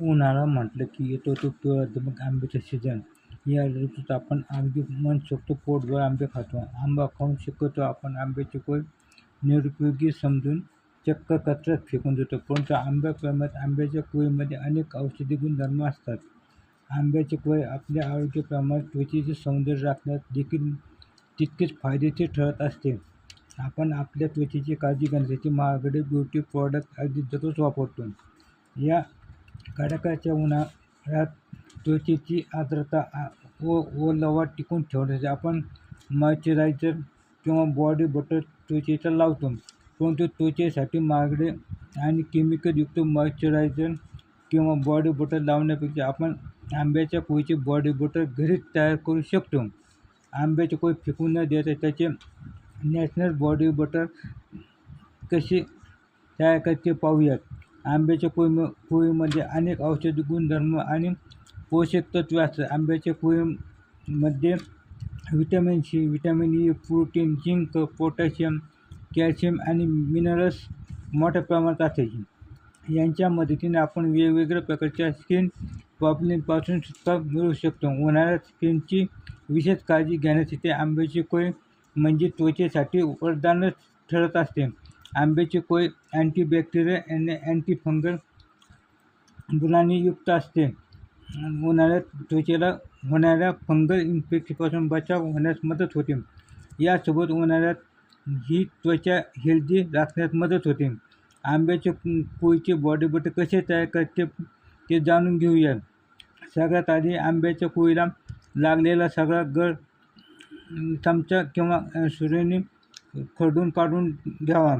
उन्हाळा म्हटलं की येतो तो तो मग आंब्याचा सीजन या ऋतूत आपण आंबे म्हणू शकतो पोटभर आंबे खातो. आंबा खाऊन शकतो आपण आंब्याची कोय. निरुपयोगी समजून चक्क कचऱ्यात फेकून देतो. परंतु आंब्याप्रमाणे आंब्याच्या कोयीमध्ये अनेक औषधी गुणधर्म असतात. आंब्याचे कोय आपल्या आरोग्याप्रमाणे त्वचेचे सौंदर्य राखण्यात देखील तितकेच फायदेशीर ठरत असते. आपण आपल्या त्वचेची काळजी घेण्यासाठी महागडे ब्युटी प्रॉडक्ट अगदी दररोज वापरतो. या कडाक्याच्या उन्हाळ्यात त्वचेची आर्द्रता आ- व ओलावा टिकून ठेवण्यासाठी आपण मॉइश्चरायझर किंवा बॉडी बटर त्वचेचा लावतो. परंतु त्वचेसाठी महागडे आणि केमिकलयुक्त मॉइश्चरायझर किंवा बॉडी बटर लावण्यापेक्षा आपण आंब्याच्या कोळीचे बॉडी बटर घरीच तयार करू शकतो. आंब्याचे कोळी फेकून न देता त्याचे नॅशनल बॉडी बटर कसे तयार करायचे पाहूयात. आंब्याच्या कोयम कोळीमध्ये अनेक औषधी गुणधर्म आणि पोषक तत्वे असतात. आंब्याच्या कोळीमध्ये vitamin C vitamin E protein zinc potassium calcium आणि मिनरल्स मोठ्या प्रमाणात असते यांच्या मदतीने आपण वेगवेगळ्या प्रकारच्या स्किन प्रॉब्लेमपासून सुटका मिळवू शकतो. उन्हाळ्यात स्किनची विशेष काळजी घेण्यासाठी आंब्याची कोय म्हणजे त्वचेसाठी वरदानच ठरत असते. आंब्याचे कोय अँटीबॅक्टेरिया आणि अँटीफंगल गुणांनी युक्त असते. उन्हाळ्यात त्वचेला होणाऱ्या फंगल इन्फेक्शनपासून बचाव होण्यास मदत होते. यासोबत उन्हाळ्यात ही त्वचा हेल्दी राखण्यास मदत होते. आंब्याचे कोयचे बॉडी बटर कसे तयार करते ते जाणून घेऊया. सगळ्यात आधी आंब्याच्या पोळीला लागलेला सगळा गळ चमचा किंवा सुरेने खडून काढून घ्यावा.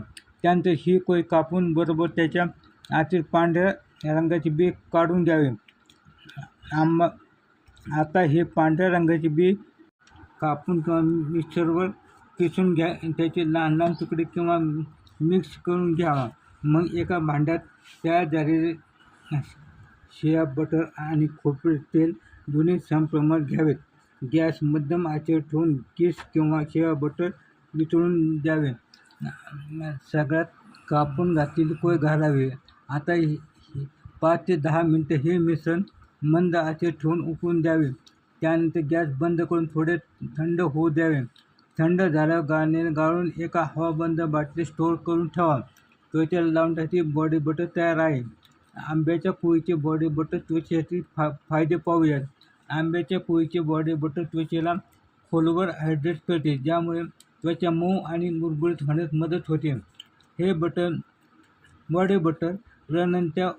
त्यानंतर ही कोय कापून बरोबर त्याच्या आतील पांढऱ्या रंगाची बी काढून घ्यावी. आंबा आता हे पांढऱ्या रंगाची बी कापून किंवा मिक्सरवर पिसून घ्या त्याचे लहान लहान तुकडे किंवा मिक्स करून घ्यावा मग एका भांड्यात तयार झालेले शिया बटर आणि खोबरे तेल दोन्ही समप्रमाणात घ्यावेत. गॅस मध्यम आचेवर ठेवून किस किंवा शिया बटर वितळून द्यावे. सगळ्यात कापून घातलेली कोय घालावी? आता पाच ते दहा मिनटं हे मिश्रण मंद आचेवर ठेवून उकळून द्यावे. त्यानंतर गॅस बंद करून थोडे थंड होऊ द्यावे. थंड झाल्यावर गाणे गाळून एका हवाबंद बाटलीत स्टोअर करून ठेवा. त्वचेला लावण्यासाठी बॉडी बटर तयार आहे. आंब्याच्या पोळीचे बॉडी बटर त्वचेसाठी फा फायदे पाहूयात. आंब्याच्या पोळीचे बॉडी बटर त्वचेला खोलवर हायड्रेट करते ज्यामुळे त्वचा मऊ आणि मुरबुरीत होण्यास मदत होते. हे बटन बॉडी बटर रनंत्या